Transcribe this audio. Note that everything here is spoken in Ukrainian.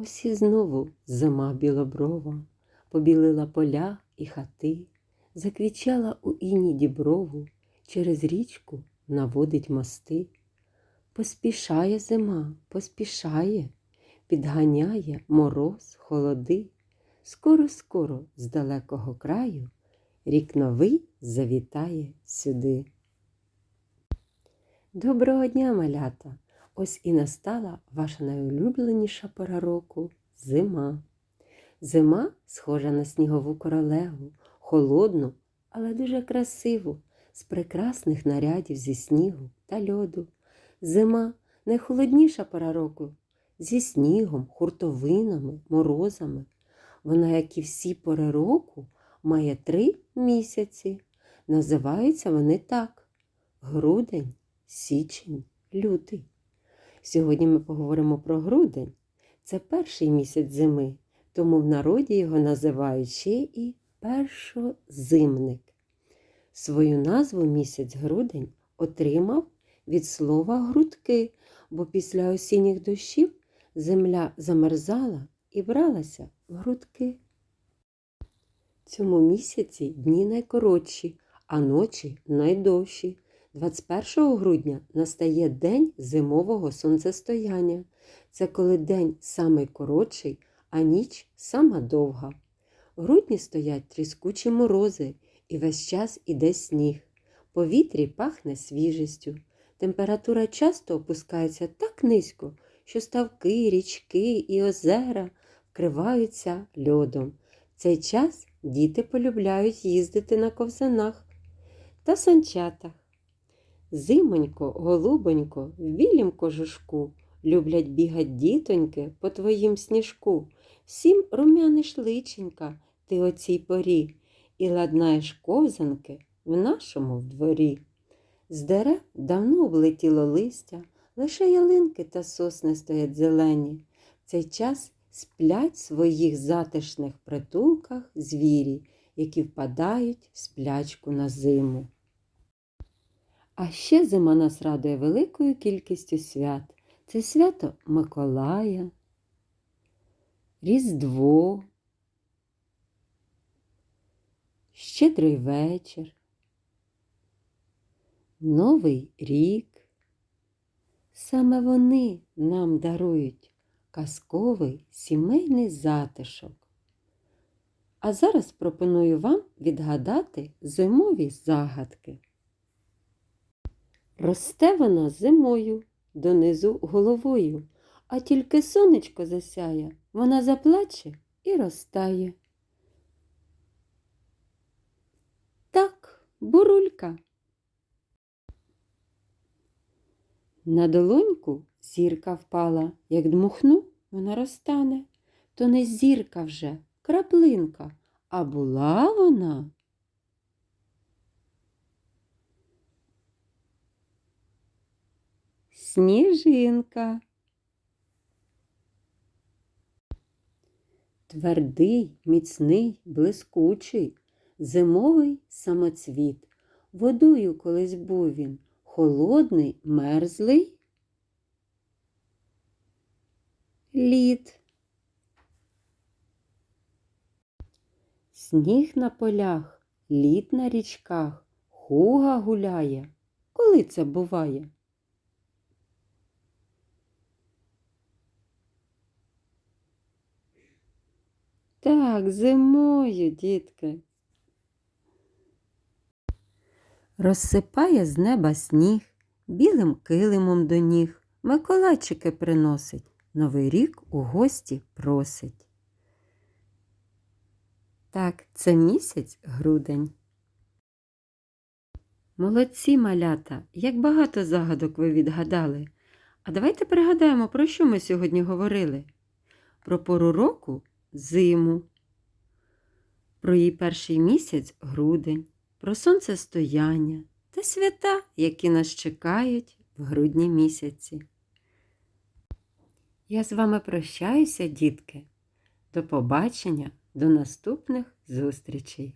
Ось і знову зима білоброва, побілила поля і хати, заквічала у іні діброву, через річку наводить мости. Поспішає зима, поспішає, підганяє мороз, холоди. Скоро-скоро з далекого краю рік новий завітає сюди. Доброго дня, малята! Ось і настала ваша найулюбленіша пора року зима. Зима схожа на снігову королеву, холодну, але дуже красиву, з прекрасних нарядів зі снігу та льоду. Зима найхолодніша пора року зі снігом, хуртовинами, морозами. Вона, як і всі пори року, має три місяці. Називаються вони так: грудень, січень, лютий. Сьогодні ми поговоримо про грудень. Це перший місяць зими, тому в народі його називають ще і першозимник. Свою назву місяць грудень отримав від слова грудки, бо після осінніх дощів земля замерзала і бралася в грудки. Цьому місяці дні найкоротші, а ночі найдовші. 21 грудня настає день зимового сонцестояння. Це коли день самий коротший, а ніч сама довга. В грудні стоять тріскучі морози, і весь час іде сніг. Повітрі пахне свіжістю. Температура часто опускається так низько, що ставки, річки і озера вкриваються льодом. В цей час діти полюбляють їздити на ковзанах та санчатах. Зимонько, голубонько, в білім кожушку люблять бігать дітоньки по твоїм сніжку. Всім румяниш личенька ти о цій порі і ладнаєш ковзанки в нашому дворі. З дерев давно облетіло листя, лише ялинки та сосни стоять зелені. В цей час сплять в своїх затишних притулках звірі, які впадають в сплячку на зиму. А ще зима нас радує великою кількістю свят. Це свято Миколая, Різдво, Щедрий вечір, Новий рік. Саме вони нам дарують казковий сімейний затишок. А зараз пропоную вам відгадати зимові загадки. Росте вона зимою донизу головою, а тільки сонечко засяє, вона заплаче і розтає. Так, бурулька. На долоньку зірка впала, як дмухну, вона розтане. То не зірка вже, краплинка, а була вона. Сніжинка. Твердий, міцний, блискучий, зимовий самоцвіт. Водою колись був він, холодний, мерзлий. Лід. Сніг на полях, лід на річках, хуга гуляє. Коли це буває? Так, зимою, дітки. Розсипає з неба сніг, білим килимом до ніг. Миколайчики приносить, Новий рік у гості просить. Так, це місяць грудень. Молодці малята, як багато загадок ви відгадали. А давайте пригадаємо, про що ми сьогодні говорили. Про пору року зиму, про її перший місяць грудень, про сонцестояння та свята, які нас чекають в грудні місяці. Я з вами прощаюся, дітки. До побачення, до наступних зустрічей!